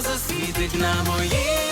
засвітить на моїй